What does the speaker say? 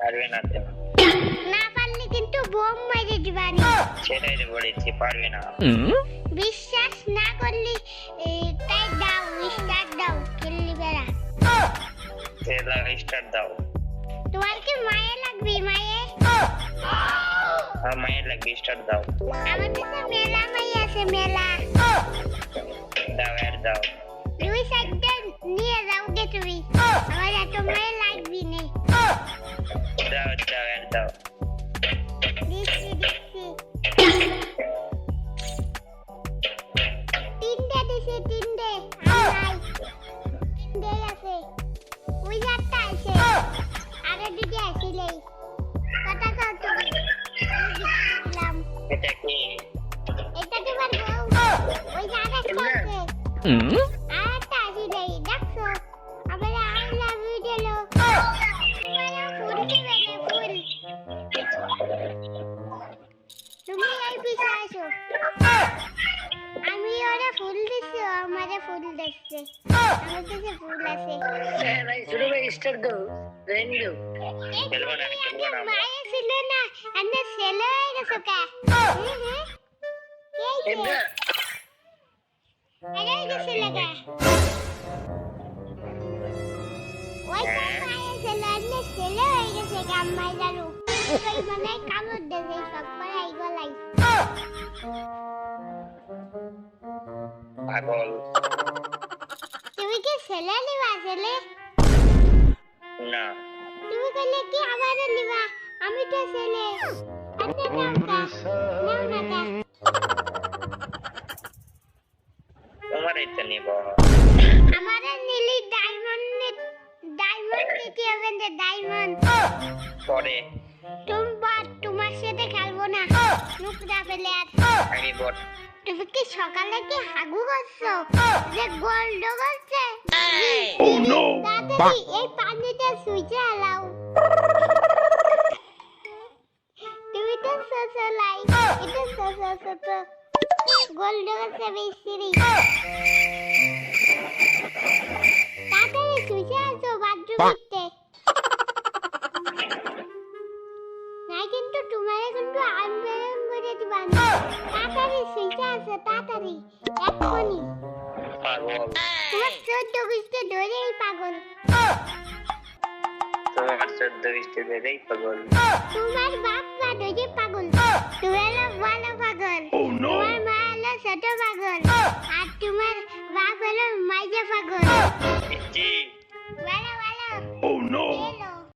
পারবে না তো। না পারলে কিন্তু বোম মেরে দিবানি। সেটাই তো বলেছি পারবে না। বিশ্বাস না করলে তাই দাও স্টার্ট দাও খেললি বেড়া। তেলা স্টার্ট দাও। তোমার কি মায়ে লাগবে মায়ে? আর মায়ের লাগবে স্টার্ট দাও। আমার কাছে মেলা মাই আছে মেলা। দাও আর দাও। দিলাম। এটা কি? এটা তোমার বউ। ওই যে আরেকটা তুমি এই পিছে আসো আমি ওরে ফুল দিচ্ছি ও আমারে ফুল দিচ্ছে আমার কাছে ফুল আছে হ্যাঁ ভাই শুরু ভাই স্টার্ট দাও রেন দাও এই খেলব না, তুমি খেলব আগে না। মায়ে ছিল না এনে ছেলে হয়ে গেছো কে হুম, হুম। কে কে? এবার আরে ওই যে ছেলে কে? ওই তো মায়ে ছিল, এনে ছেলে হয়ে গেছে কে আম্মাই জানো। ওই মানে কামড় পাগল তুমি কি ছেলে নিবা ছেলে? না। তুমি কইলে কি আমারে নিবা? আমি তো ছেলে। আচ্ছা নাও কা নাও না কা তোমারই তো নিব। আমারে নিলি ডায়মন্ড ডায়মন্ড নিতে হবে ডায়মন্ড পরে। তোমার তোমার সাথে খেলব না। নুকরা ফেলে আর বট তুমি কি সকালে কি হাগু করছ? যে গোল্ড করছে। তাড়াতাড়ি এই পানিতে সুইচে আলাও তুমি তো সোসো লাই। এটা সোসো সোসো গোল্ড করছে বেশিরি কিন্তু তোমার কিন্তু আনবেরন করে দিবা না। তাড়াতাড়ি সুইচে আসো তাড়াতাড়ি। এক্ষুনি। পাগল তোমার চোদ্দ গুষ্টি ধরেই পাগল। তোমার চোদ্দ বৃষ্টি দেবেই পাগল। তোমার বাপ মা ধরে পাগল। তুমি হলো বড় পাগল তোমার মা হলো ছোট পাগল। আর তোমার বাপ হলো মাইজা পাগল। জি বলো বলো। ও নো বলো